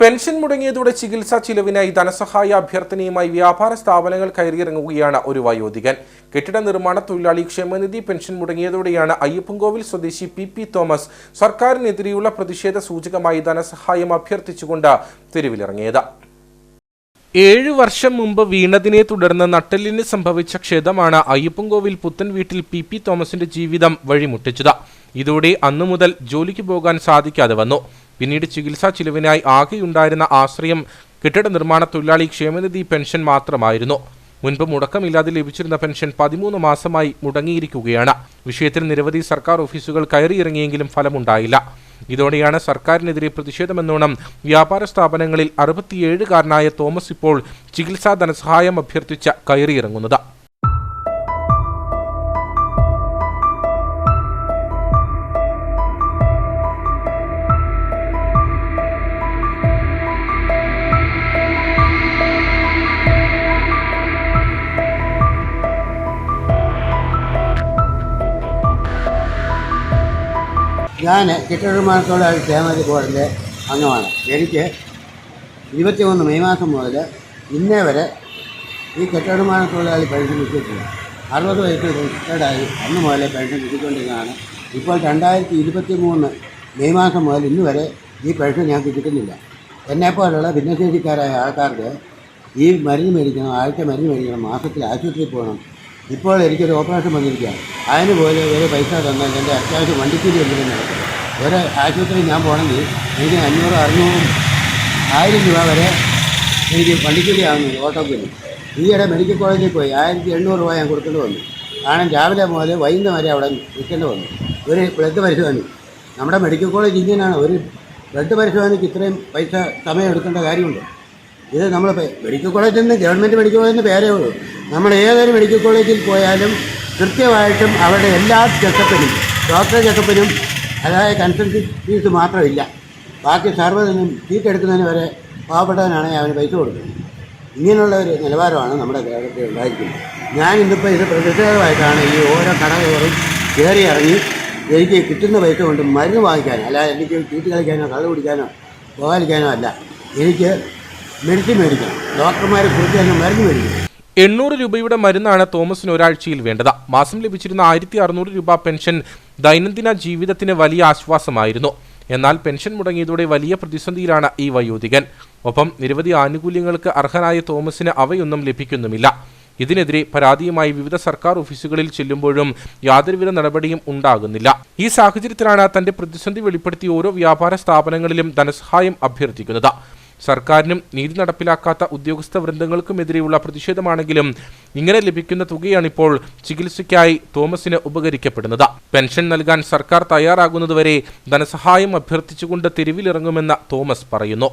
Pension മുടങ്ങിയതോടെ ചികിത്സാ ചിലവിനായി ധനസഹായ അഭ്യർത്ഥനയുമായി വ്യാപാര സ്ഥാപനങ്ങൾ കയറിയിറങ്ങുകയാണ് ഒരു വയോധികൻ. കെട്ടിട നിർമ്മാണ തൊഴിലാളി ക്ഷേമനിധി പെൻഷൻ മുടങ്ങിയതോടെയാണ് അയ്യപ്പൻകോവിൽ സ്വദേശി പി പി തോമസ് സർക്കാരിനെതിരെയുള്ള പ്രതിഷേധ സൂചകമായി ധനസഹായം അഭ്യർത്ഥിച്ചുകൊണ്ട് തെരുവിലിറങ്ങിയത്. ഏഴു വർഷം മുമ്പ് വീണതിനെ തുടർന്ന് നട്ടലിന് സംഭവിച്ച ക്ഷതമാണ് അയ്യപ്പൻകോവിൽ പുത്തൻ വീട്ടിൽ പി പി തോമസിന്റെ ജീവിതം വഴിമുട്ടിച്ചത്. ഇതോടെ അന്നു മുതൽ ജോലിക്ക് പോകാൻ സാധിക്കാതെ വന്നു. പിന്നീട് ചികിത്സാ ചിലവിനായി ആകെയുണ്ടായിരുന്ന ആശ്രയം കെട്ടിട നിർമ്മാണ തൊഴിലാളി ക്ഷേമനിധി പെൻഷൻ മാത്രമായിരുന്നു. മുൻപ് മുടക്കമില്ലാതെ ലഭിച്ചിരുന്ന പെൻഷൻ പതിമൂന്ന് മാസമായി മുടങ്ങിയിരിക്കുകയാണ്. വിഷയത്തിൽ നിരവധി സർക്കാർ ഓഫീസുകൾ കയറിയിറങ്ങിയെങ്കിലും ഫലമുണ്ടായില്ല. ഇതോടെയാണ് സർക്കാരിനെതിരെ പ്രതിഷേധമെന്നോണം വ്യാപാര സ്ഥാപനങ്ങളിൽ അറുപത്തിയേഴുകാരനായ തോമസ് ഇപ്പോൾ ചികിത്സാ ധനസഹായം അഭ്യർത്ഥിച്ച കയറിയിറങ്ങുന്നത്. ഞാൻ കെട്ടിട നിർമ്മാണത്തോടെ ക്ഷേമനിധി ബോർഡിന്റെ അംഗമാണ്. എനിക്ക് ഇരുപത്തിമൂന്ന് മെയ് മാസം മുതൽ ഇന്നേ വരെ ഈ കെട്ടിട നിർമ്മാണ തൊഴിലാളി പെൻഷൻ കിട്ടിയിട്ടില്ല അറുപത് വയസ്സ് റിട്ടയർഡായി അന്ന് മുതലേ പെൻഷൻ കിട്ടിക്കൊണ്ടിരുന്നതാണ് ഇപ്പോൾ രണ്ടായിരത്തി ഇരുപത്തി മൂന്ന് മെയ് മാസം മുതൽ ഇന്ന് വരെ ഈ പെൻഷൻ ഞങ്ങൾക്ക് കിട്ടുന്നില്ല. എന്നെപ്പോലുള്ള ഭിന്നശേഷിക്കാരായ ആൾക്കാർക്ക് ഈ മരുന്ന് മേടിക്കണം ആഴ്ച മരുന്ന് മേടിക്കണം മാസത്തിൽ ആശുപത്രിയിൽ പോകണം ഇപ്പോൾ എനിക്കൊരു ഓപ്പറേഷൻ വന്നിരിക്കുകയാണ്. അതിന് പോലെ ഒരു പൈസ തന്നാൽ എന്റെ അത്യാവശ്യം വണ്ടിക്കൂലി എന്തെങ്കിലും നടക്കും ഒരു ആശുപത്രിയിൽ ഞാൻ പോകണമെങ്കിൽ എനിക്ക് അഞ്ഞൂറ് അറുന്നൂറും ആയിരം രൂപ വരെ എനിക്ക് വണ്ടിക്കൂലി ആവുന്നു ഓട്ടോക്കൂലി. ഈയിടെ മെഡിക്കൽ കോളേജിൽ പോയി ആയിരത്തി എണ്ണൂറ് രൂപ ഞാൻ കൊടുക്കേണ്ടി വന്നു. കാരണം രാവിലെ മുതൽ വൈകുന്നേരം വരെ അവിടെ നിൽക്കേണ്ടി വന്നു. ഒരു ബ്ലഡ് പരിശോധന. നമ്മുടെ മെഡിക്കൽ കോളേജ് ഇങ്ങനെയാണ്. ഒരു ബ്ലഡ് പരിശോധനയ്ക്ക് ഇത്രയും പൈസ സമയം എടുക്കേണ്ട കാര്യമുണ്ട്. ഇത് നമ്മൾ മെഡിക്കൽ കോളേജിൽ നിന്ന് ഗവൺമെന്റ് മെഡിക്കൽ കോളേജിന് പേരേ ഉള്ളൂ. നമ്മൾ ഏതൊരു മെഡിക്കൽ കോളേജിൽ പോയാലും കൃത്യമായിട്ടും അവരുടെ എല്ലാ ചെക്കപ്പിനും ഡോക്ടർ ചെക്കപ്പിനും അതായത് കൺസൾട്ടി ഫീസ് മാത്രമില്ല. ബാക്കി സർവതിനും സീറ്റ് എടുക്കുന്നതിന് വരെ പാവപ്പെട്ടവനാണെങ്കിൽ അവന് പൈസ കൊടുക്കുന്നത് ഇങ്ങനെയുള്ള ഒരു നിലവാരമാണ് നമ്മുടെ കേരളത്തിൽ ഉണ്ടായിരിക്കുന്നത്. ഞാൻ ഇന്നിപ്പോൾ ഇത് പ്രതിഷേധമായിട്ടാണ് ഈ ഓരോ കടകളും കയറി ഇറങ്ങി എനിക്ക് കിട്ടുന്ന പൈസ കൊണ്ട് മരുന്ന് വാങ്ങിക്കാനോ അല്ലാതെ എനിക്ക് ചീട്ട് കളിക്കാനോ കള്ളു കുടിക്കാനോ പോകാതിരിക്കാനോ അല്ല എനിക്ക് മെഡിസിൻ മേടിക്കണം. ഡോക്ടർമാരെ കുറിച്ച് തന്നെ മരുന്ന് മേടിക്കണം എണ്ണൂറ് രൂപയുടെ മരുന്നാണ് തോമസിന് ഒരാഴ്ചയിൽ വേണ്ടത്. മാസം ലഭിച്ചിരുന്ന ആയിരത്തി അറുന്നൂറ് രൂപ പെൻഷൻ ദൈനംദിന ജീവിതത്തിന് വലിയ ആശ്വാസമായിരുന്നു. എന്നാൽ പെൻഷൻ മുടങ്ങിയതോടെ വലിയ പ്രതിസന്ധിയിലാണ് ഈ വയോധികൻ. ഒപ്പം നിരവധി ആനുകൂല്യങ്ങൾക്ക് അർഹനായ തോമസിന് അവയൊന്നും ലഭിക്കുന്നുമില്ല. ഇതിനെതിരെ പരാതിയുമായി വിവിധ സർക്കാർ ഓഫീസുകളിൽ ചെല്ലുമ്പോഴും യാതൊരുവിധ നടപടിയും ഉണ്ടാകുന്നില്ല. ഈ സാഹചര്യത്തിലാണ് തന്റെ പ്രതിസന്ധി വെളിപ്പെടുത്തി ഓരോ വ്യാപാര സ്ഥാപനങ്ങളിലും ധനസഹായം അഭ്യർത്ഥിക്കുന്നത്. സർക്കാരിനും നീതി നടപ്പിലാക്കാത്ത ഉദ്യോഗസ്ഥ വൃന്ദങ്ങൾക്കുമെതിരെയുള്ള പ്രതിഷേധമാണെങ്കിലും ഇങ്ങനെ ലഭിക്കുന്ന തുകയാണിപ്പോൾ ചികിത്സയ്ക്കായി തോമസിന് ഉപകരിക്കപ്പെടുന്നത്. പെൻഷൻ നൽകാൻ സർക്കാർ തയ്യാറാകുന്നതുവരെ ധനസഹായം അഭ്യർത്ഥിച്ചുകൊണ്ട് തെരുവിലിറങ്ങുമെന്ന് തോമസ് പറയുന്നു.